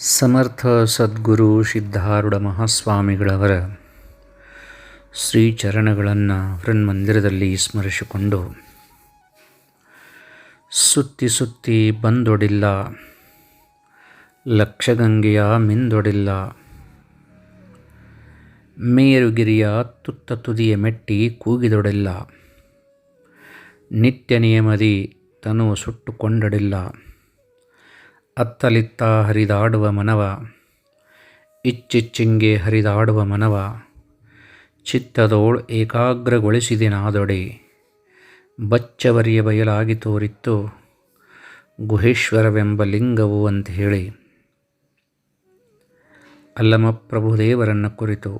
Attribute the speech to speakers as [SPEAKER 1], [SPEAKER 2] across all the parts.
[SPEAKER 1] ಸಮರ್ಥ ಸದ್ಗುರು ಸಿದ್ಧಾರೂಢ ಮಹಾಸ್ವಾಮಿಗಳವರ ಶ್ರೀಚರಣಗಳನ್ನು ಹೃನ್ಮಂದಿರದಲ್ಲಿ ಸ್ಮರಿಸಿಕೊಂಡು, ಸುತ್ತಿ ಸುತ್ತಿ ಬಂದೊಡಿಲ್ಲ, ಲಕ್ಷಗಂಗೆಯ ಮಿಂದೊಡಿಲ್ಲ, ಮೇರುಗಿರಿಯ ತುತ್ತ ತುದಿಯ ಮೆಟ್ಟಿ ಕೂಗಿದೊಡಿಲ್ಲ, ನಿತ್ಯ ನಿಯಮದಿ ತನು ಸುಟ್ಟುಕೊಂಡಡಿಲ್ಲ ಅತ್ತಲಿತ್ತ ಹರಿದಾಡುವ ಮನವ, ಇಚ್ಚಿಚ್ಚಿಂಗೆ ಹರಿದಾಡುವ ಮನವ, ಚಿತ್ತದೋಳ್ ಏಕಾಗ್ರಗೊಳಿಸಿದೆ ನಾದೊಡೆ. ಬಚ್ಚವರಿಯ ಬಯಲಾಗಿ ತೋರಿತ್ತು ಗುಹೇಶ್ವರವೆಂಬ ಲಿಂಗವು ಅಂತ ಹೇಳಿ. ಅಲ್ಲಮ ಪ್ರಭುದೇವರನ್ನು ಕುರಿತು,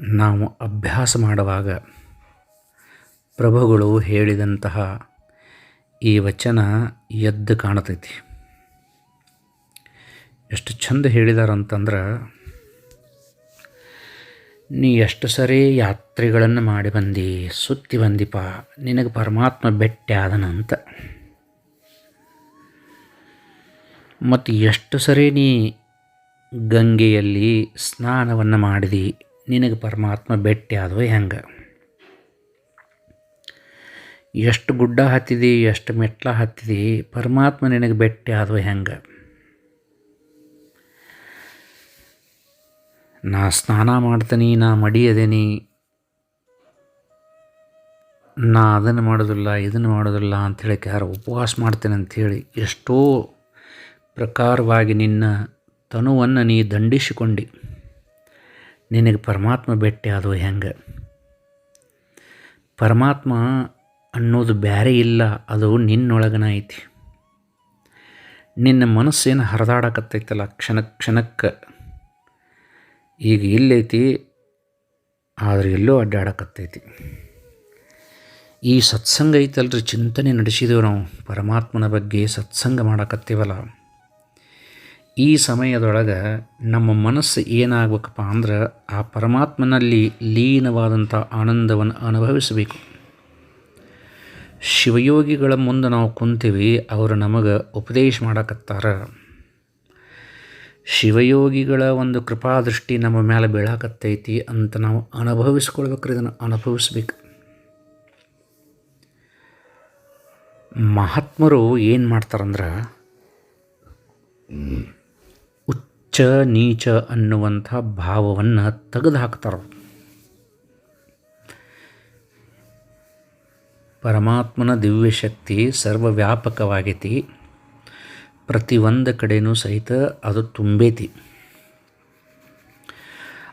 [SPEAKER 1] ನಾವು ಅಭ್ಯಾಸ ಮಾಡುವಾಗ ಪ್ರಭುಗಳು ಹೇಳಿದಂತಹ ಈ ವಚನ ಎದ್ದು ಕಾಣತೈತಿ. ಎಷ್ಟು ಚಂದ ಹೇಳಿದಾರಂತಂದ್ರೆ, ನೀ ಎಷ್ಟು ಸರಿ ಯಾತ್ರೆಗಳನ್ನು ಮಾಡಿ ಬಂದಿ, ಸುತ್ತಿ ಬಂದಿಪ್ಪ ನಿನಗೆ ಪರಮಾತ್ಮ ಭೇಟಿ ಆದನಂತ. ಮತ್ತು ಎಷ್ಟು ಸರಿ ನೀ ಗಂಗೆಯಲ್ಲಿ ಸ್ನಾನವನ್ನು ಮಾಡಿದಿ, ನಿನಗೆ ಪರಮಾತ್ಮ ಬೆಟ್ಟೆ ಆದವ ಹೆಂಗೆ? ಎಷ್ಟು ಗುಡ್ಡ ಹತ್ತಿದಿ, ಎಷ್ಟು ಮೆಟ್ಲ ಹತ್ತಿದಿ, ಪರಮಾತ್ಮ ನಿನಗೆ ಬೆಟ್ಟಿ ಆದವು ಹೆಂಗೆ? ನಾ ಸ್ನಾನ ಮಾಡ್ತೀನಿ, ನಾ ಮಡಿ ಅದೇನಿ ನಾ ಅದನ್ನು ಮಾಡೋದಿಲ್ಲ ಇದನ್ನು ಮಾಡೋದಿಲ್ಲ ಅಂಥೇಳಿ ಯಾರು ಉಪವಾಸ ಮಾಡ್ತೇನೆ ಅಂಥೇಳಿ ಎಷ್ಟೋ ಪ್ರಕಾರವಾಗಿ ನಿನ್ನ ತನುವನ್ನು ನೀ ದಂಡಿಸಿಕೊಂಡು. ನಿನಗೆ ಪರಮಾತ್ಮ ಭೇಟಿ ಆದವು ಹೆಂಗೆ? ಪರಮಾತ್ಮ ಅನ್ನೋದು ಬೇರೆ ಇಲ್ಲ, ಅದು ನಿನ್ನೊಳಗನ ಐತಿ ನಿನ್ನ ಮನಸ್ಸೇನು ಹರಿದಾಡಕತ್ತೈತಲ್ಲ, ಕ್ಷಣ ಕ್ಷಣಕ್ಕೆ. ಈಗ ಇಲ್ಲೈತಿ ಆದರೆ ಎಲ್ಲೋ ಅಡ್ಡಾಡಕತ್ತೈತಿ. ಈ ಸತ್ಸಂಗ ಐತಲ್ರಿ, ಚಿಂತನೆ ನಡೆಸಿದೆವು ನಾವು. ಪರಮಾತ್ಮನ ಬಗ್ಗೆ ಸತ್ಸಂಗ ಮಾಡಕತ್ತೀವಲ್ಲ. ಈ ಸಮಯದೊಳಗೆ ನಮ್ಮ ಮನಸ್ಸು ಏನಾಗಬೇಕಪ್ಪ ಅಂದ್ರೆ, ಆ ಪರಮಾತ್ಮನಲ್ಲಿ ಲೀನವಾದಂಥ ಆನಂದವನ್ನು ಅನುಭವಿಸಬೇಕು. ಶಿವಯೋಗಿಗಳ ಮುಂದೆ ನಾವು ಕುಂತೀವಿ, ಅವರು ನಮಗೆ ಉಪದೇಶ ಮಾಡಕತ್ತಾರ. ಶಿವಯೋಗಿಗಳ ಒಂದು ಕೃಪಾದೃಷ್ಟಿ ನಮ್ಮ ಮೇಲೆ ಬೀಳಾಕತ್ತೈತಿ ಅಂತ ನಾವು ಅನುಭವಿಸ್ಕೊಳ್ಬೇಕ್ರಿ ಇದನ್ನು ಅನುಭವಿಸ್ಬೇಕು. ಮಹಾತ್ಮರು ಏನು ಮಾಡ್ತಾರಂದ್ರೆ, ಉಚ್ಚ ನೀಚ ಅನ್ನುವಂಥ ಭಾವವನ್ನು ತೆಗೆದು ಹಾಕ್ತಾರೆ ಪರಮಾತ್ಮನ ದಿವ್ಯಶಕ್ತಿ ಸರ್ವವ್ಯಾಪಕವಾಗೈತಿ. ಪ್ರತಿಯೊಂದು ಕಡೆಯೂ ಸಹಿತ ಅದು ತುಂಬೈತಿ.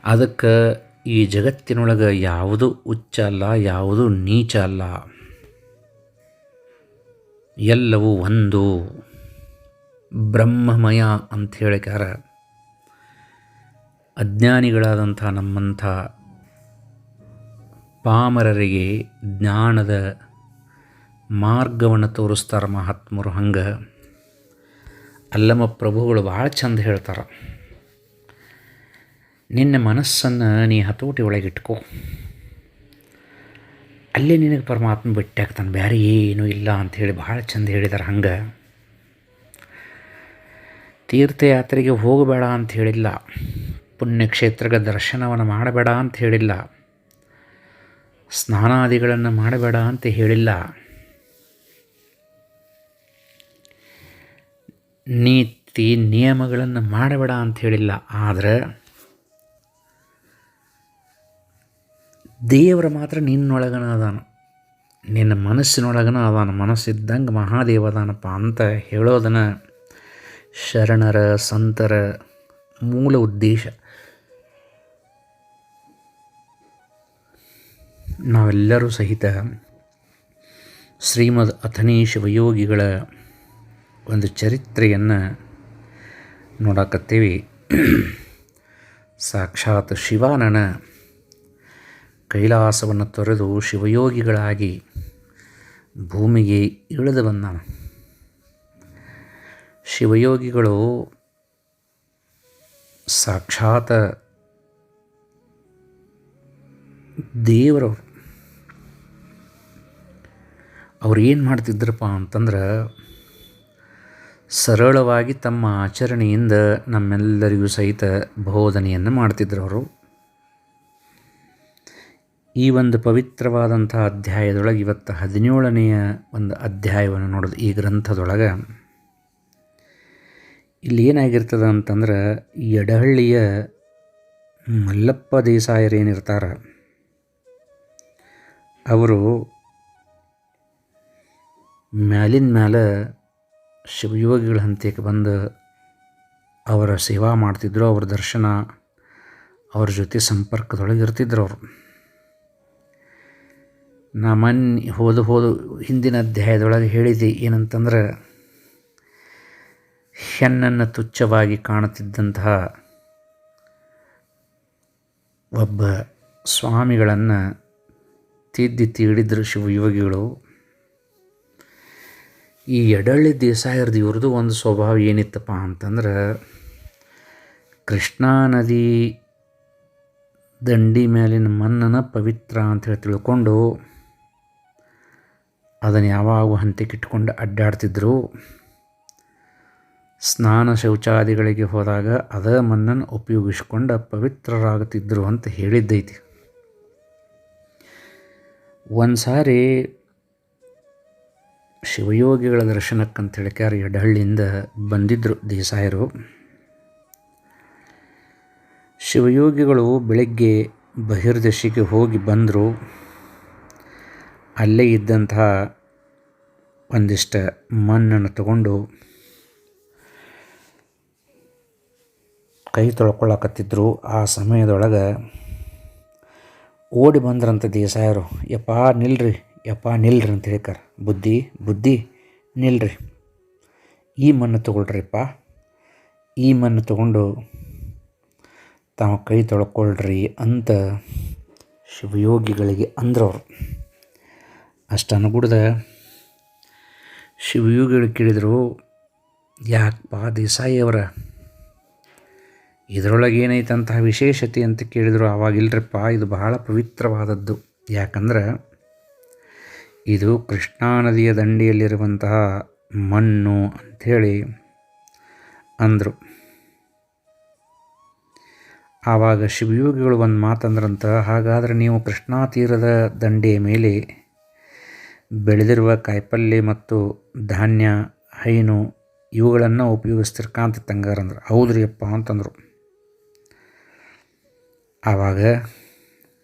[SPEAKER 1] ಅದಕ್ಕೆ ಈ ಜಗತ್ತಿನೊಳಗೆ ಯಾವುದು ಉಚ್ಚ ಅಲ್ಲ, ಯಾವುದು ನೀಚ ಅಲ್ಲ. ಎಲ್ಲವೂ ಒಂದು. ಬ್ರಹ್ಮಮಯ ಅಂತ ಹೇಳಿಕಾರ ಅಜ್ಞಾನಿಗಳಾದಂಥ ನಮ್ಮಂಥ ಪಾಮರರಿಗೆ ಜ್ಞಾನದ ಮಾರ್ಗವನ್ನು ತೋರಿಸ್ತಾರೆ ಮಹಾತ್ಮರು ಹಂಗೆ. ಅಲ್ಲಮ್ಮ ಪ್ರಭುಗಳು ಭಾಳ ಚಂದ ಹೇಳ್ತಾರೆ. ನಿನ್ನ ಮನಸ್ಸನ್ನು ನೀ ಹತೋಟಿ ಒಳಗಿಟ್ಕೋ. ಅಲ್ಲಿ ನಿನಗೆ ಪರಮಾತ್ಮ ಬಿಟ್ಟೆ ಆಗ್ತಾನೆ ಬೇರೆ ಏನೂ ಇಲ್ಲ ಅಂಥೇಳಿ ಭಾಳ ಚಂದ ಹೇಳಿದ್ದಾರೆ ಹಂಗೆ. ತೀರ್ಥಯಾತ್ರೆಗೆ ಹೋಗಬೇಡ ಅಂತ ಹೇಳಿಲ್ಲ ಪುಣ್ಯಕ್ಷೇತ್ರಗಳ ದರ್ಶನವನ್ನು ಮಾಡಬೇಡ ಅಂತ ಹೇಳಿಲ್ಲ, ಸ್ನಾನಾದಿಗಳನ್ನು ಮಾಡಬೇಡ ಅಂತ ಹೇಳಿಲ್ಲ. ನೀತಿ ನಿಯಮಗಳನ್ನು ಮಾಡಬೇಡ ಅಂತ ಹೇಳಿಲ್ಲ. ಆದರೆ ದೇವರ ಮಾತ್ರ ನಿನ್ನೊಳಗನ ಅದಾನ ನಿನ್ನ ಮನಸ್ಸಿನೊಳಗನ ಅದಾನ ಮನಸ್ಸಿದ್ದಂಗೆ ಮಹಾದೇವ ಅದಾನಪ್ಪ ಅಂತ ಹೇಳೋದನ್ನು ಶರಣರ, ಸಂತರ ಮೂಲ ಉದ್ದೇಶ. ನಾವೆಲ್ಲರೂ ಸಹಿತ ಶ್ರೀಮದ್ ಅಥನೀಶ್ ಶಿವಯೋಗಿಗಳ ಒಂದು ಚರಿತ್ರೆಯನ್ನು ನೋಡಕತ್ತೀವಿ. ಸಾಕ್ಷಾತ್ ಶಿವಾನನ ಕೈಲಾಸವನ್ನು ತೊರೆದು ಶಿವಯೋಗಿಗಳಾಗಿ ಭೂಮಿಗೆ ಇಳಿದು ಬಂದಾನ. ಶಿವಯೋಗಿಗಳು ಸಾಕ್ಷಾತ್ ದೇವರವರು ಅವ್ರು ಏನು ಮಾಡ್ತಿದ್ರಪ್ಪ ಅಂತಂದ್ರೆ ಸರಳವಾಗಿ ತಮ್ಮ ಆಚರಣೆಯಿಂದ ನಮ್ಮೆಲ್ಲರಿಗೂ ಸಹಿತ ಬೋಧನೆಯನ್ನು ಮಾಡ್ತಿದ್ರು ಅವರು. ಈ ಒಂದು ಪವಿತ್ರವಾದಂಥ ಅಧ್ಯಾಯದೊಳಗೆ ಇವತ್ತು ಹದಿನೇಳನೆಯ ಒಂದು ಅಧ್ಯಾಯವನ್ನು ನೋಡೋದು ಈ ಗ್ರಂಥದೊಳಗೆ. ಇಲ್ಲಿ ಏನಾಗಿರ್ತದೆ ಅಂತಂದ್ರೆ ಎಡಹಳ್ಳಿಯ ಮಲ್ಲಪ್ಪ ದೇಸಾಯರೇನಿರ್ತಾರ ಅವರು ಮ್ಯಾಲಿನ ಮ್ಯಾಲೆ ಶಿವಯೋಗಿಗಳ ಹಂತಕ್ಕೆ ಬಂದು ಅವರ ಸೇವಾ ಮಾಡ್ತಿದ್ರು, ಅವರ ದರ್ಶನ, ಅವ್ರ ಜೊತೆ ಸಂಪರ್ಕದೊಳಗೆ ಇರ್ತಿದ್ರು ಅವರು. ನಾ ಮೊನ್ನೆ, ಹೋದು ಹೋದು ಹಿಂದಿನ ಅಧ್ಯಾಯದೊಳಗೆ ಹೇಳಿದೆ, ಏನಂತಂದ್ರೆ, ಹೆಣ್ಣನ್ನು ತುಚ್ಛವಾಗಿ ಕಾಣುತ್ತಿದ್ದಂತಹ ಒಬ್ಬ ಸ್ವಾಮಿಗಳನ್ನು ತಿದ್ದಿ ತೀಡಿದ್ರು ಶಿವಯೋಗಿಗಳು. ಈ ಎಡಳ್ಳಿ ದೇಸಾಯರ್ದು ಇವ್ರದ್ದು ಒಂದು ಸ್ವಭಾವ ಏನಿತ್ತಪ್ಪ ಅಂತಂದ್ರೆ, ಕೃಷ್ಣಾ ನದಿ ದಂಡಿ ಮೇಲಿನ ಮಣ್ಣನ್ನು ಪವಿತ್ರ ಅಂತ ಹೇಳಿ ತಿಳ್ಕೊಂಡು ಅದನ್ನು ಯಾವಾಗ ಹಂತೆ ಇಟ್ಕೊಂಡು ಅಡ್ಡಾಡ್ತಿದ್ರು. ಸ್ನಾನ ಶೌಚಾದಿಗಳಿಗೆ ಹೋದಾಗ ಅದ ಮಣ್ಣನ್ನು ಉಪಯೋಗಿಸ್ಕೊಂಡು ಪವಿತ್ರರಾಗುತ್ತಿದ್ದರು ಅಂತ ಹೇಳಿದ್ದೈತಿ. ಒಂದು ಸಾರಿ ಶಿವಯೋಗಿಗಳ ದರ್ಶನಕ್ಕಂತ ಹೇಳಿಕ್ಯಾರ ಎಡಹಳ್ಳಿಯಿಂದ ಬಂದಿದ್ದರು ದೇಸಾಯರು. ಶಿವಯೋಗಿಗಳು ಬೆಳಗ್ಗೆ ಬಹಿರ್ದಶಿಗೆ ಹೋಗಿ ಬಂದರು. ಅಲ್ಲೇ ಇದ್ದಂತಹ ಒಂದಿಷ್ಟು ಮಣ್ಣನ್ನು ತಗೊಂಡು ಕೈ ತೊಳ್ಕೊಳ್ಳಕತ್ತಿದ್ರು ಆ ಸಮಯದೊಳಗೆ ಓಡಿ ಬಂದ್ರಂತ ದೇಸಾಯರು. ಯಪ್ಪ, ನಿಲ್ರಿ. ಯಪ್ಪ ನಿಲ್ರಿ ಅಂತ ಹೇಳ್ಕಾರ. ಬುದ್ಧಿ ಬುದ್ಧಿ ನಿಲ್ರಿ. ಈ ಮಣ್ಣು ತೊಗೊಳ್ರಿಪ್ಪ. ಈ ಮಣ್ಣು ತಗೊಂಡು ತಾವು ಕೈ ತೊಳ್ಕೊಳ್ರಿ ಅಂತ ಶಿವಯೋಗಿಗಳಿಗೆ ಅಂದ್ರವ್ರು. ಅಷ್ಟು ಅನುಗುಡ್ದ ಶಿವಯೋಗಿಗಳು ಕೇಳಿದರು ಯಾಕಪ್ಪ ದೇಸಾಯಿಯವರ ಇದರೊಳಗೆ ಏನೈತಂತಹ ವಿಶೇಷತೆ? ಅಂತ ಕೇಳಿದರು. ಆವಾಗಿಲ್ರಪ್ಪ ಇದು ಬಹಳ ಪವಿತ್ರವಾದದ್ದು. ಯಾಕಂದ್ರೆ ಇದು ಕೃಷ್ಣಾ ನದಿಯ ದಂಡೆಯಲ್ಲಿರುವಂತಹ ಮಣ್ಣು ಅಂಥೇಳಿ ಅಂದರು. ಆವಾಗ ಶಿವಯೋಗಿಗಳು ಒಂದು ಮಾತಂದ್ರಂತ ಹಾಗಾದರೆ ನೀವು ಕೃಷ್ಣಾ ತೀರದ ದಂಡೆಯ ಮೇಲೆ ಬೆಳೆದಿರುವ ಕಾಯಿಪಲ್ಯ ಮತ್ತು ಧಾನ್ಯ, ಹೈನು ಇವುಗಳನ್ನು ಉಪಯೋಗಿಸ್ತಿರ್ಕಾಂತ ತಂಗಾರಂದ್ರು ಹೌದ್ರಿ ಅಪ್ಪ ಅಂತಂದರು. ಆವಾಗ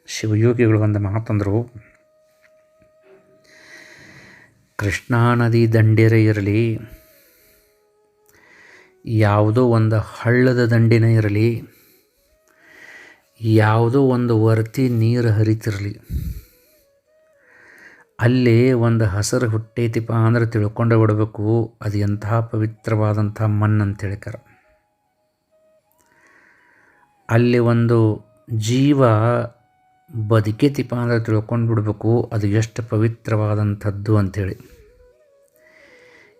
[SPEAKER 1] ಶಿವಯೋಗಿಗಳು ಒಂದು ಮಾತಂದರು ಕೃಷ್ಣಾ ನದಿ ದಂಡೆರೆ ಇರಲಿ, ಯಾವುದೋ ಒಂದು ಹಳ್ಳದ ದಂಡಿನ ಇರಲಿ, ಯಾವುದೋ ಒಂದು ವರ್ತಿ ನೀರು ಹರಿತಿರಲಿ, ಅಲ್ಲಿ ಒಂದು ಹಸರು ಹುಟ್ಟೈತಿಪ್ಪ ಅಂದ್ರೆ ತಿಳ್ಕೊಂಡು ಬಿಡಬೇಕು. ಅದು ಎಂಥ ಪವಿತ್ರವಾದಂಥ ಮಣ್ಣು ಅಂತ ಹೇಳ್ತಾರೆ ಅಲ್ಲಿ ಒಂದು ಜೀವ ಬದುಕೈತಿಪ್ಪ ಅಂದ್ರೆ ತಿಳ್ಕೊಂಡು ಬಿಡಬೇಕು ಅದು ಎಷ್ಟು ಪವಿತ್ರವಾದಂಥದ್ದು ಅಂಥೇಳಿ.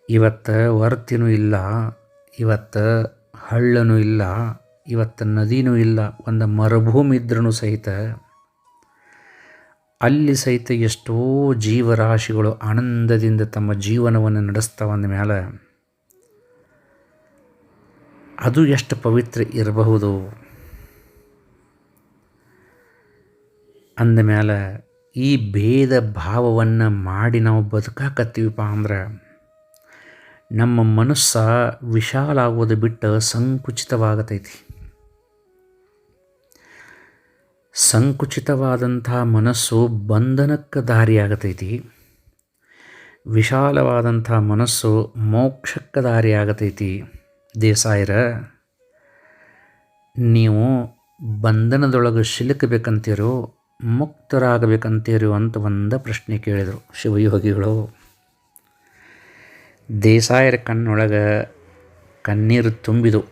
[SPEAKER 1] ಇವತ್ತು ವರ್ತಿನೂ ಇಲ್ಲ, ಇವತ್ತು ಹಳ್ಳನೂ ಇಲ್ಲ, ಇವತ್ತು ನದಿನೂ ಇಲ್ಲ, ಒಂದು ಮರುಭೂಮಿ ಇದ್ರೂ ಸಹಿತ ಅಲ್ಲಿ ಸಹಿತ ಎಷ್ಟೋ ಜೀವರಾಶಿಗಳು ಆನಂದದಿಂದ ತಮ್ಮ ಜೀವನವನ್ನು ನಡೆಸ್ತಾವಂದ ಮೇಲೆ ಅದು ಎಷ್ಟು ಪವಿತ್ರ ಇರಬಹುದು. ಅಂದಮೇಲೆ ಈ ಭೇದ ಭಾವವನ್ನು ಮಾಡಿ ನಾವು ಬದುಕಾಕತ್ತೀವಪ್ಪ ಅಂದ್ರೆ ನಮ್ಮ ಮನಸ್ಸು ವಿಶಾಲ ಆಗೋದು ಬಿಟ್ಟು ಸಂಕುಚಿತವಾಗತೈತಿ. ಸಂಕುಚಿತವಾದಂಥ ಮನಸ್ಸು ಬಂಧನಕ್ಕೆ ದಾರಿಯಾಗತೈತಿ ವಿಶಾಲವಾದಂಥ ಮನಸ್ಸು ಮೋಕ್ಷಕ್ಕೆ ದಾರಿಯಾಗತೈತಿ ದೇಸಾಯರ, ನೀವು ಬಂಧನದೊಳಗೆ ಸಿಲುಕಬೇಕಂತೀರೋ ಮುಕ್ತರಾಗಬೇಕಂತೀರೋ ಅಂತ ಒಂದು ಪ್ರಶ್ನೆ ಕೇಳಿದರು ಶಿವಯೋಗಿಗಳು. ದೇಸಾಯರ ಕಣ್ಣೊಳಗೆ ಕಣ್ಣೀರು ತುಂಬಿದು.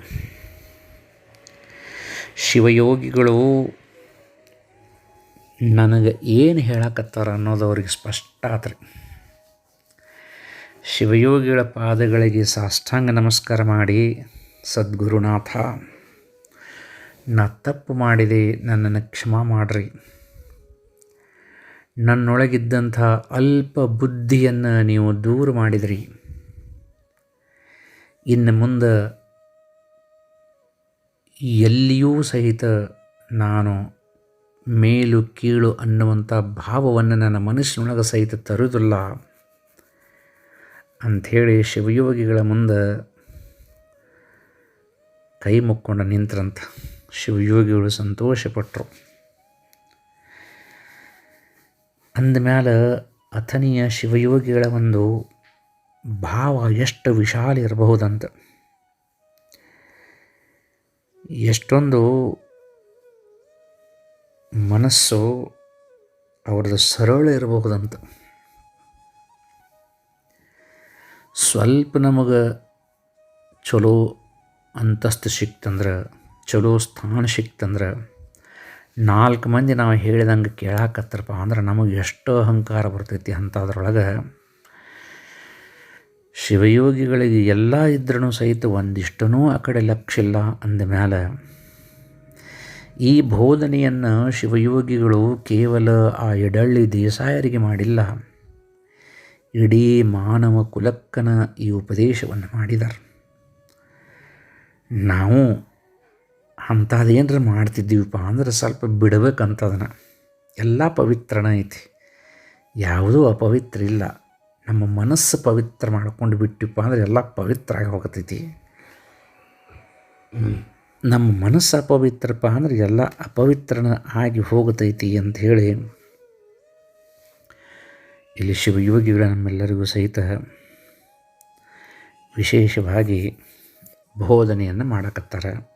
[SPEAKER 1] ಶಿವಯೋಗಿಗಳು ನನಗೆ ಏನು ಹೇಳಕತ್ತಾರ ಅನ್ನೋದು ಅವ್ರಿಗೆ ಸ್ಪಷ್ಟ ಆತ್ರಿ. ಶಿವಯೋಗಿಗಳ ಪಾದಗಳಿಗೆ ಸಾಷ್ಟಾಂಗ ನಮಸ್ಕಾರ ಮಾಡಿ, ಸದ್ಗುರುನಾಥ, ನಾ ತಪ್ಪು ಮಾಡಿದೆ, ನನ್ನನ್ನು ಕ್ಷಮಾ ಮಾಡಿರಿ. ನನ್ನೊಳಗಿದ್ದಂಥ ಅಲ್ಪ ಬುದ್ಧಿಯನ್ನು ನೀವು ದೂರ ಮಾಡಿದ್ರಿ. ಇನ್ನು ಮುಂದೆ ಎಲ್ಲಿಯೂ ಸಹಿತ ನಾನು ಮೇಲು ಕೀಳು ಅನ್ನುವಂಥ ಭಾವವನ್ನು ನನ್ನ ಮನಸ್ಸಿನೊಳಗೆ ಸಹಿತ ತರುವುದಿಲ್ಲ. ಅಂಥೇಳಿ ಶಿವಯೋಗಿಗಳ ಮುಂದೆ ಕೈ ಮುಕ್ಕೊಂಡು ನಿಂತರಂತ ಶಿವಯೋಗಿಗಳು ಸಂತೋಷಪಟ್ಟರು ಅಂದಮೇಲೆ ಅಥನಿಯ ಶಿವಯೋಗಿಗಳ ಒಂದು ಭಾವ ಎಷ್ಟು ವಿಶಾಲ ಇರಬಹುದಂತ. ಎಷ್ಟೊಂದು ಮನಸ್ಸು ಅವ್ರದ್ದು ಸರಳ ಇರಬಹುದಂತ. ಸ್ವಲ್ಪ ನಮಗೆ ಚಲೋ ಅಂತಸ್ತು ಸಿಕ್ತಂದ್ರೆ, ಚಲೋ ಸ್ಥಾನ ಸಿಕ್ತಂದ್ರೆ ನಾಲ್ಕು ಮಂದಿ ನಾವು ಹೇಳಿದಂಗೆ ಕೇಳಾಕತ್ತರಪ್ಪ ಅಂದ್ರೆ ನಮಗೆ ಎಷ್ಟು ಅಹಂಕಾರ ಬರ್ತೈತಿ ಅಂಥದ್ರೊಳಗೆ ಶಿವಯೋಗಿಗಳಿಗೆ ಎಲ್ಲ ಇದ್ರೂ ಸಹಿತ ಒಂದಿಷ್ಟೂ ಆ ಕಡೆ ಲಕ್ಷ್ಯ ಇಲ್ಲ ಅಂದಮೇಲೆ ಈ ಬೋಧನೆಯನ್ನು ಶಿವಯೋಗಿಗಳು ಕೇವಲ ಆ ಎಡಳ್ಳಿ ದೇಸಾಯರಿಗೆ ಮಾಡಿಲ್ಲ. ಇಡೀ ಮಾನವ ಕುಲಕ್ಕನ ಈ ಉಪದೇಶವನ್ನು ಮಾಡಿದರು ನಾವು ಅಂಥದ್ದೇನ್ರ ಮಾಡ್ತಿದ್ದೀವಪ್ಪ ಅಂದ್ರೆ ಸ್ವಲ್ಪ ಬಿಡಬೇಕಂತದನ್ನು ಎಲ್ಲ ಪವಿತ್ರನ ಐತಿ. ಯಾವುದೂ ಅಪವಿತ್ರ ಇಲ್ಲ. ನಮ್ಮ ಮನಸ್ಸು ಪವಿತ್ರ ಮಾಡ್ಕೊಂಡು ಬಿಟ್ಟಿಪ್ಪ ಅಂದ್ರೆ ಎಲ್ಲ ಪವಿತ್ರ ಆಗಿ ಹೋಗತೈತಿ. ನಮ್ಮ ಮನಸ್ಸು ಅಪವಿತ್ರಪ್ಪ ಅಂದ್ರೆ ಎಲ್ಲ ಅಪವಿತ್ರನ ಆಗಿ ಹೋಗತೈತಿ ಅಂತ ಹೇಳಿ. ಇಲ್ಲಿ ಶಿವಯೋಗಿಗಳ ನಮ್ಮೆಲ್ಲರಿಗೂ ಸಹಿತ ವಿಶೇಷವಾಗಿ ಬೋಧನೆಯನ್ನು ಮಾಡಕತ್ತಾರೆ.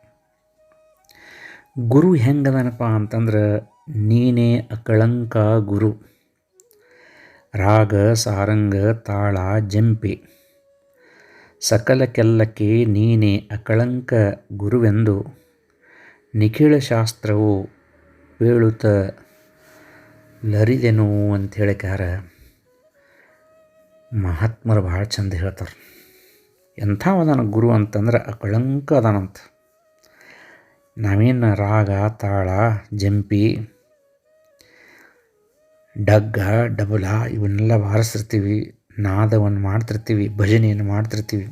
[SPEAKER 1] ಗುರು ಹೆಂಗದನಪ್ಪ ಅಂತಂದ್ರೆ ನೀನೇ ಅಕಳಂಕ ಗುರು. ರಾಗ, ಸಾರಂಗ, ತಾಳ, ಜಂಪಿ. ಸಕಲಕ್ಕೆಲ್ಲಕ್ಕೆ ನೀನೇ ಅಕಳಂಕ ಗುರುವೆಂದು ನಿಖಿಳ ಶಾಸ್ತ್ರವು ಹೇಳುತ್ತ ಲರಿದೆನು ಅಂತ ಹೇಳಿಕಾರ ಮಹಾತ್ಮರು ಭಾಳ ಚಂದ ಹೇಳ್ತಾರೆ. ಎಂಥ ಅದಾನ ಗುರು ಅಂತಂದ್ರೆ ಅಕಳಂಕ ಅದಾನಂತ. ನಾವೇನು ರಾಗ, ತಾಳ, ಜಂಪಿ, ಡಗ್ಗ, ಡಬಲ ಇವನ್ನೆಲ್ಲ ಬಾರಿಸಿರ್ತೀವಿ ನಾದವನ್ನು ಮಾಡ್ತಿರ್ತೀವಿ, ಭಜನೆಯನ್ನು ಮಾಡ್ತಿರ್ತೀವಿ.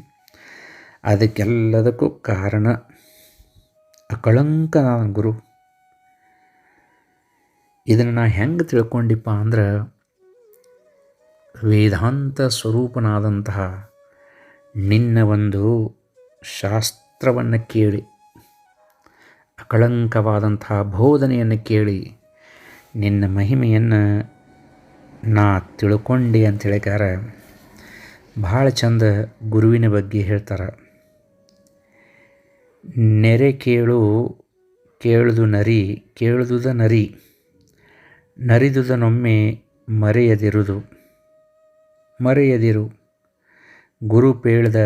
[SPEAKER 1] ಅದಕ್ಕೆಲ್ಲದಕ್ಕೂ ಕಾರಣ ಅಕಳಂಕ ಗುರು. ಇದನ್ನು ನಾ ಹೆಂಗೆ ತಿಳ್ಕೊಂಡಿಪ್ಪ ಅಂದ್ರೆ ವೇದಾಂತ ಸ್ವರೂಪನಾದಂತಹ ನಿನ್ನ ಒಂದು ಶಾಸ್ತ್ರವನ್ನು ಕೇಳಿ. ಅಕಳಂಕವಾದಂತಹ ಬೋಧನೆಯನ್ನು ಕೇಳಿ ನಿನ್ನ ಮಹಿಮೆಯನ್ನು ನಾ ತಿಳ್ಕೊಂಡೆ ಅಂತ ಹೇಳಿಕಾರ ಭಾಳ ಚಂದ ಗುರುವಿನ ಬಗ್ಗೆ ಹೇಳ್ತಾರೆ. ನೆರೆ ಕೇಳು, ಕೇಳದು ನರಿ, ಕೇಳದುದ ನರಿ, ನರಿದುದನೊಮ್ಮೆ ಮರೆಯದಿರುದು. ಮರೆಯದಿರು. ಗುರು ಪೇಳ್ದ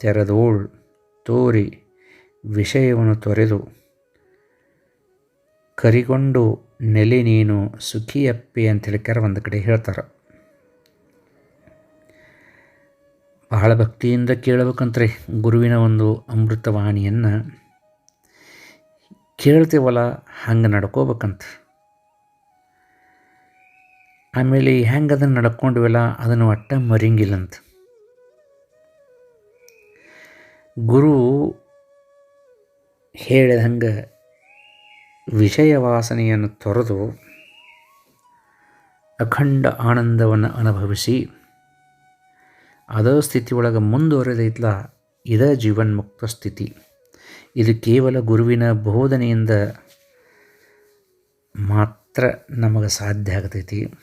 [SPEAKER 1] ತೆರೆದೋಳ್ ತೋರಿ ವಿಷಯವನ್ನು ತೊರೆದು. ಕರಿಗೊಂಡು ನೆಲೆ ನೀನು ಸುಖಿಯಪ್ಪೆ ಅಂತ ಹೇಳಿಕಾರ ಒಂದು ಕಡೆ ಹೇಳ್ತಾರೆ. ಬಹಳ ಭಕ್ತಿಯಿಂದ ಕೇಳಬೇಕಂತ್ರಿ ಗುರುವಿನ ಒಂದು ಅಮೃತವಾಣಿಯನ್ನು. ಕೇಳ್ತೇವಲ್ಲ, ಹಂಗೆ ನಡ್ಕೋಬೇಕಂತ. ಆಮೇಲೆ ಹೆಂಗೆ ಅದನ್ನು ನಡ್ಕೊಂಡ್ವಲ್ಲ, ಅದನ್ನು ಒಟ್ಟ ಮರಿಂಗಿಲ್ಲಂತ. ಗುರು ಹೇಳಿದ ಹಂಗೆ ವಿಷಯ ವಾಸನೆಯನ್ನು ತೊರೆದು ಅಖಂಡ ಆನಂದವನ್ನು ಅನುಭವಿಸಿ ಅದೋ ಸ್ಥಿತಿಯೊಳಗೆ ಮುಂದುವರೆದೈತ್ಲ ಇದ ಜೀವನ್ಮುಕ್ತ ಸ್ಥಿತಿ. ಇದು ಕೇವಲ ಗುರುವಿನ ಬೋಧನೆಯಿಂದ ಮಾತ್ರ ನಮಗೆ ಸಾಧ್ಯ ಆಗ್ತೈತಿ.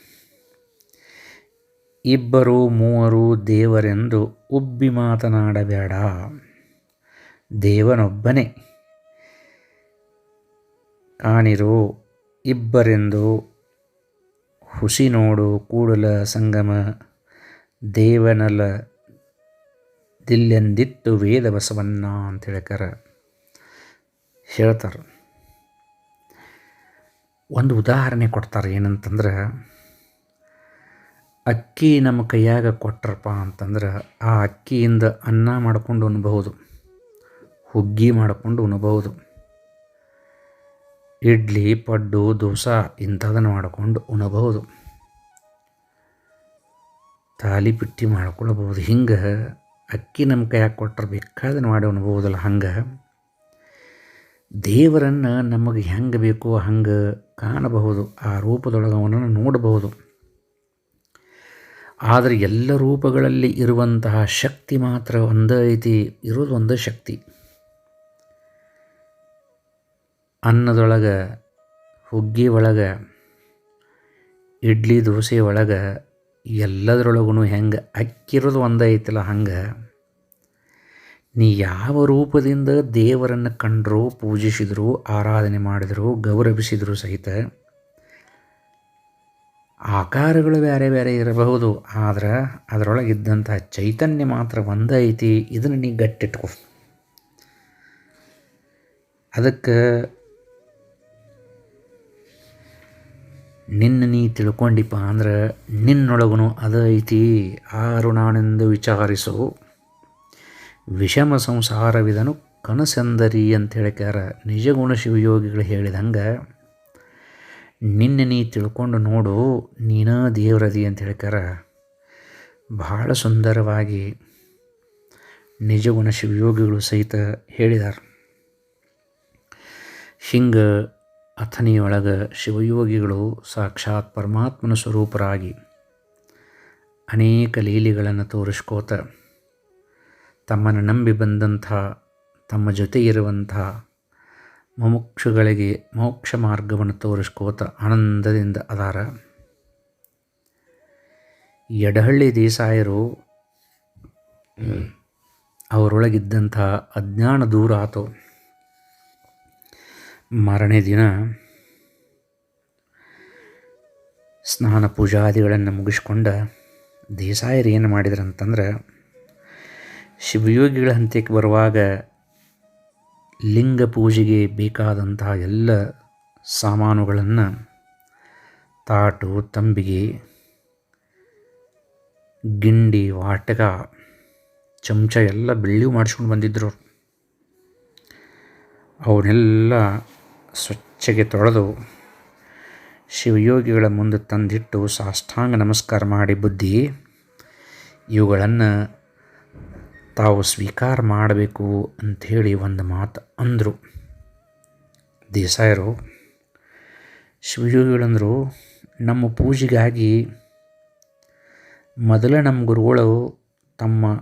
[SPEAKER 1] ಇಬ್ಬರು ಮೂವರು ದೇವರೆಂದು ಉಬ್ಬಿ ಮಾತನಾಡಬೇಡ. ದೇವನೊಬ್ಬನೇ. ಕಾಣಿರು ಇಬ್ಬರೆಂದು ಹುಸಿ ನೋಡು ಕೂಡಲ ಸಂಗಮ ದೇವನಲ ದಿಲ್ಲೆಂದಿತ್ತು ವೇದ ಬಸವಣ್ಣ ಅಂತ ಹೇಳ್ಕಾರ ಹೇಳ್ತಾರೆ. ಒಂದು ಉದಾಹರಣೆ ಕೊಡ್ತಾರೆ ಏನಂತಂದ್ರೆ, ಅಕ್ಕಿ ನಮ್ಮ ಕೈಯಾಗ ಕೊಟ್ರಪ್ಪ ಅಂತಂದ್ರೆ ಆ ಅಕ್ಕಿಯಿಂದ ಅನ್ನ ಮಾಡಿಕೊಂಡು ಉಣ್ಬಹುದು, ಹುಗ್ಗಿ ಮಾಡಿಕೊಂಡು ಉಣ್ಬಹುದು. ಇಡ್ಲಿ, ಪಡ್ಡು, ದೋಸೆ ಇಂಥದನ್ನು ಮಾಡಿಕೊಂಡು ಉಣಬಹುದು. ತಾಲಿಪಿಟ್ಟಿ ಮಾಡ್ಕೊಳ್ಬೋದು ಹಿಂಗೆ ಅಕ್ಕಿ ನಮ್ಮ ಕೈಯಾಗ ಕೊಟ್ಟರೆ ಬೇಕಾದನ್ನು ಮಾಡಿ ಉಣ್ಬೋದಲ್ಲ ಹಂಗೆ? ದೇವರನ್ನು ನಮಗೆ ಹೆಂಗೆ ಬೇಕೋ ಹಂಗೆ ಕಾಣಬಹುದು. ಆ ರೂಪದೊಳಗೆ ಅವನನ್ನು ನೋಡಬಹುದು. ಆದರೆ ಎಲ್ಲ ರೂಪಗಳಲ್ಲಿ ಇರುವಂತಹ ಶಕ್ತಿ ಮಾತ್ರ ಒಂದೇ ಐತಿ, ಇರೋದು ಒಂದೇ ಶಕ್ತಿ. ಅನ್ನದೊಳಗೆ, ಹುಗ್ಗಿ ಒಳಗೆ, ಇಡ್ಲಿ ದೋಸೆ ಒಳಗೆ ಎಲ್ಲದರೊಳಗೂ ಹೆಂಗೆ ಅಕ್ಕಿರೋದು ಒಂದೇ ಐತಲ್ಲ ಹಂಗೆ. ನೀ ಯಾವ ರೂಪದಿಂದ ದೇವರನ್ನು ಕಂಡರೂ, ಪೂಜಿಸಿದ್ರು, ಆರಾಧನೆ ಮಾಡಿದ್ರು, ಗೌರವಿಸಿದ್ರು ಸಹಿತ ಆಕಾರಗಳು ಬೇರೆ ಬೇರೆ ಇರಬಹುದು, ಆದ್ರೆ ಅದರೊಳಗಿದ್ದಂಥ ಚೈತನ್ಯ ಮಾತ್ರ ಒಂದೇ ಐತಿ, ಇದನ್ನು ನೀ ಗಟ್ಟಿಟ್ಕೋ. ಅದಕ್ಕೆ ನಿನ್ನ ನೀ ತಿಳ್ಕೊಂಡಿಪ್ಪ ಅಂದ್ರೆ ನಿನ್ನೊಳಗೂ ಅದ ಐತಿ ಆರು ನಾನೆಂದು ವಿಚಾರಿಸು. ವಿಷಮ ಸಂಸಾರವಿದನು ಕನಸೆಂದರಿ ಅಂತ ಹೇಳ್ಕ್ಯಾರ ನಿಜಗುಣ ಶಿವಯೋಗಿಗಳು ಹೇಳಿದಂಗೆ, ನಿನ್ನೆ ನೀ ತಿಳ್ಕೊಂಡು ನೋಡು, ನೀನ ದೇವರದಿ ಅಂತ ಹೇಳ್ಕ್ಯಾರ ಬಹಳ ಸುಂದರವಾಗಿ ನಿಜಗುಣ ಶಿವಯೋಗಿಗಳು ಸಹಿತ ಹೇಳಿದ್ದಾರೆ ಹಿಂಗೆ ಅಥನಿಯೊಳಗೆ ಶಿವಯೋಗಿಗಳು ಸಾಕ್ಷಾತ್ ಪರಮಾತ್ಮನ ಸ್ವರೂಪರಾಗಿ ಅನೇಕ ಲೀಲೆಗಳನ್ನು ತೋರಿಸ್ಕೋತ ತಮ್ಮನ್ನು ನಂಬಿ ಬಂದಂಥ, ತಮ್ಮ ಜೊತೆ ಇರುವಂಥ ಮುಮುಕ್ಷುಗಳಿಗೆ ಮೋಕ್ಷ ಮಾರ್ಗವನ್ನು ತೋರಿಸ್ಕೋತ ಆನಂದದಿಂದ ಅದಾರ. ಎಡಹಳ್ಳಿ ದೇಸಾಯರು ಅವರೊಳಗಿದ್ದಂಥ ಅಜ್ಞಾನ ದೂರ ಆತು. ಮಾರನೇ ದಿನ ಸ್ನಾನ ಪೂಜಾದಿಗಳನ್ನು ಮುಗಿಸ್ಕೊಂಡ ದೇಸಾಯರು ಏನು ಮಾಡಿದ್ರು ಅಂತಂದ್ರೆ ಶಿವಯೋಗಿಗಳ ಹಂತಕ್ಕೆ ಬರುವಾಗ ಲಿಂಗ ಪೂಜೆಗೆ ಬೇಕಾದಂತಹ ಎಲ್ಲ ಸಾಮಾನುಗಳನ್ನು ತಾಟು, ತಂಬಿಗೆ, ಗಿಂಡಿ, ವಾಟಕ, ಚಮಚ ಎಲ್ಲ ಬೆಳ್ಳಿ ಮಾಡಿಸ್ಕೊಂಡು ಬಂದಿದ್ದರು ಅವನ್ನೆಲ್ಲ ಸ್ವಚ್ಛಗೆ ತೊಳೆದು ಶಿವಯೋಗಿಗಳ ಮುಂದೆ ತಂದಿಟ್ಟು ಸಾಷ್ಟಾಂಗ ನಮಸ್ಕಾರ ಮಾಡಿ ಬುದ್ಧಿ, ಇವುಗಳನ್ನು ತಾವು ಸ್ವೀಕಾರ ಮಾಡಬೇಕು ಅಂಥೇಳಿ ಒಂದು ಮಾತು ಅಂದರು. ದೇಸಾಯರು, ಶಿವಯೋಗಿಗಳಂದರು, ನಮ್ಮ ಪೂಜೆಗಾಗಿ ಮೊದಲ ನಮ್ಮ ಗುರುಗಳು ತಮ್ಮ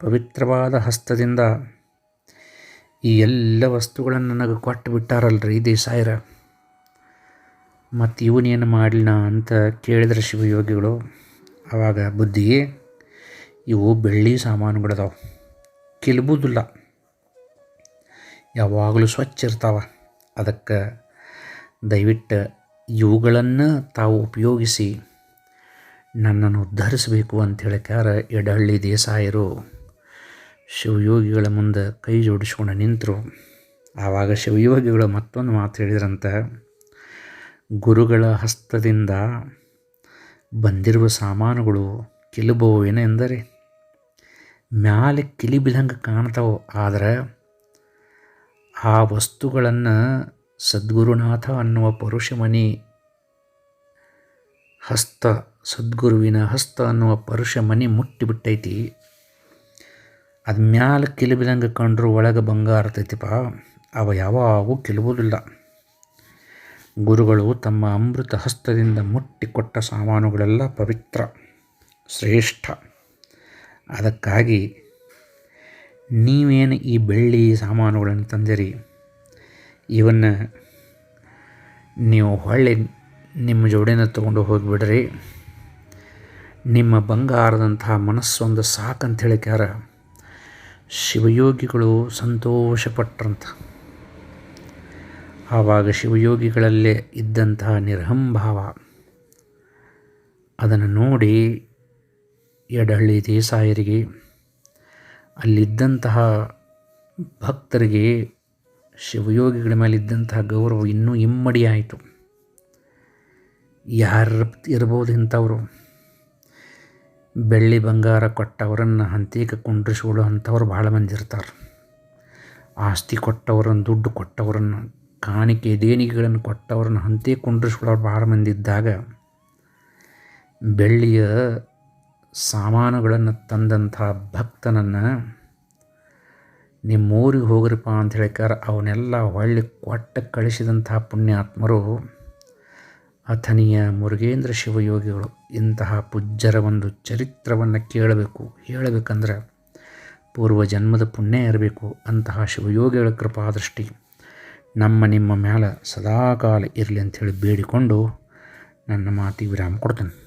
[SPEAKER 1] ಪವಿತ್ರವಾದ ಹಸ್ತದಿಂದ ಈ ಎಲ್ಲ ವಸ್ತುಗಳನ್ನು ನನಗೆ ಕೊಟ್ಟು ಬಿಟ್ಟಾರಲ್ರಿ ದೇಸಾಯರ. ಮತ್ತು ಇವನೇನು ಮಾಡಲಿನ ಅಂತ ಕೇಳಿದ್ರೆ ಶಿವಯೋಗಿಗಳು. ಆವಾಗ ಬುದ್ಧಿಗೆ ಇವು ಬೆಳ್ಳಿ ಸಾಮಾನುಗಳದಾವೆ. ಕೆಲಬುದಿಲ್ಲ. ಯಾವಾಗಲೂ ಸ್ವಚ್ಛ ಇರ್ತಾವ. ಅದಕ್ಕೆ ದಯವಿಟ್ಟು ಇವುಗಳನ್ನು ತಾವು ಉಪಯೋಗಿಸಿ ನನ್ನನ್ನು ಉದ್ಧರಿಸಬೇಕು ಅಂತ ಹೇಳಕ್ಕಾರ ಎಡಹಳ್ಳಿ ದೇಸಾಯರು. ಶಿವಯೋಗಿಗಳ ಮುಂದೆ ಕೈ ಜೋಡಿಸ್ಕೊಂಡು ನಿಂತರು. ಆವಾಗ ಶಿವಯೋಗಿಗಳು ಮತ್ತೊಂದು ಮಾತು ಹೇಳಿದ್ರಂತೆ, ಗುರುಗಳ ಹಸ್ತದಿಂದ ಬಂದಿರುವ ಸಾಮಾನುಗಳು ಎಂದರೆ ಮ್ಯಾಲೆ ಕಿಲಿ ಬಿದ್ದಂಗೆ ಕಾಣ್ತಾವೆ. ಆದರೆ ಆ ವಸ್ತುಗಳನ್ನು ಸದ್ಗುರುನಾಥ ಅನ್ನುವ ಪರುಷಮನಿ ಹಸ್ತ, ಸದ್ಗುರುವಿನ ಹಸ್ತ ಅನ್ನುವ ಪರುಷಮನಿ ಮುಟ್ಟಿಬಿಟ್ಟೈತಿ. ಅದು ಮ್ಯಾಲೆ ಕಿಲುಬಿದಂಗೆ ಕಂಡ್ರು ಒಳಗೆ ಬಂಗಾರ ಇರ್ತೈತಿಪ್ಪ ಅವ ಯಾವಾಗೂ ಕಿಲುವುದಿಲ್ಲ ಗುರುಗಳು ತಮ್ಮ ಅಮೃತ ಹಸ್ತದಿಂದ ಮುಟ್ಟಿಕೊಟ್ಟ ಸಾಮಾನುಗಳೆಲ್ಲ ಪವಿತ್ರ, ಶ್ರೇಷ್ಠ. ಅದಕ್ಕಾಗಿ ನೀವೇನು ಈ ಬೆಳ್ಳಿ ಸಾಮಾನುಗಳನ್ನು ತಂದಿರಿ? ಇವನ್ನು ನೀವು ಹೊಳ್ಳಿ ನಿಮ್ಮ ಜೋಡಿನ ತೊಗೊಂಡು ಹೋಗಿಬಿಡ್ರಿ. ನಿಮ್ಮ ಬಂಗಾರದಂತಹ ಮನಸ್ಸೊಂದು ಸಾಕಂತ ಹೇಳಿಕ್ಯಾರ ಶಿವಯೋಗಿಗಳು ಸಂತೋಷಪಟ್ರಂತ. ಆವಾಗ ಶಿವಯೋಗಿಗಳಲ್ಲೇ ಇದ್ದಂತಹ ನಿರ್ಹಂಭಾವ ಅದನ್ನು ನೋಡಿ ಎಡಹಳ್ಳಿ ದೇಸಾಯರಿಗೆ, ಅಲ್ಲಿದ್ದಂತಹ ಭಕ್ತರಿಗೆ, ಶಿವಯೋಗಿಗಳ ಮೇಲಿದ್ದಂತಹ ಗೌರವ ಇನ್ನೂ ಇಮ್ಮಡಿಯಾಯಿತು. ಯಾರು ಇರ್ಬೋದು ಇಂಥವರು? ಬೆಳ್ಳಿ ಬಂಗಾರ ಕೊಟ್ಟವರನ್ನು ಹಂತೀಕ ಕುಂಡ್ರಿಸ್ಕೊಳ್ಳೋ ಅಂಥವ್ರು ಭಾಳ ಮಂದಿ ಇರ್ತಾರೆ. ಆಸ್ತಿ ಕೊಟ್ಟವರನ್ನು, ದುಡ್ಡು ಕೊಟ್ಟವರನ್ನು, ಕಾಣಿಕೆ ದೇಣಿಗೆಗಳನ್ನು ಕೊಟ್ಟವರನ್ನು ಹಂತಿ ಕುಂಡ್ರಿಸ್ಕೊಳ್ಳೋರು ಭಾಳ ಮಂದಿ ಇದ್ದಾಗ ಬೆಳ್ಳಿಯ ಸಾಮಾನುಗಳನ್ನು ತಂದಂಥ ಭಕ್ತನನ್ನು ನಿಮ್ಮೂರಿಗೆ ಹೋಗ್ರಿಪ್ಪ ಅಂತ ಹೇಳಿಕಾರ ಅವನ್ನೆಲ್ಲ ಹೊಳ್ಳಿ ಕೊಟ್ಟ ಕಳಿಸಿದಂಥ ಪುಣ್ಯಾತ್ಮರು ಅಥನಿಯ ಮುರುಗೇಂದ್ರ ಶಿವಯೋಗಿಗಳು ಇಂತಹ ಪೂಜ್ಯರ ಒಂದು ಚರಿತ್ರವನ್ನು ಕೇಳಬೇಕು, ಹೇಳಬೇಕಂದ್ರೆ ಪೂರ್ವ ಜನ್ಮದ ಪುಣ್ಯ ಇರಬೇಕು ಅಂತಹ ಶಿವಯೋಗಿಗಳ ಕೃಪಾದೃಷ್ಟಿ ನಮ್ಮ ನಿಮ್ಮ ಮೇಲೆ ಸದಾಕಾಲ ಇರಲಿ ಅಂಥೇಳಿ ಬೇಡಿಕೊಂಡು ನನ್ನ ಮಾತಿಗೆ ವಿರಾಮ ಕೊಡ್ತೇನೆ.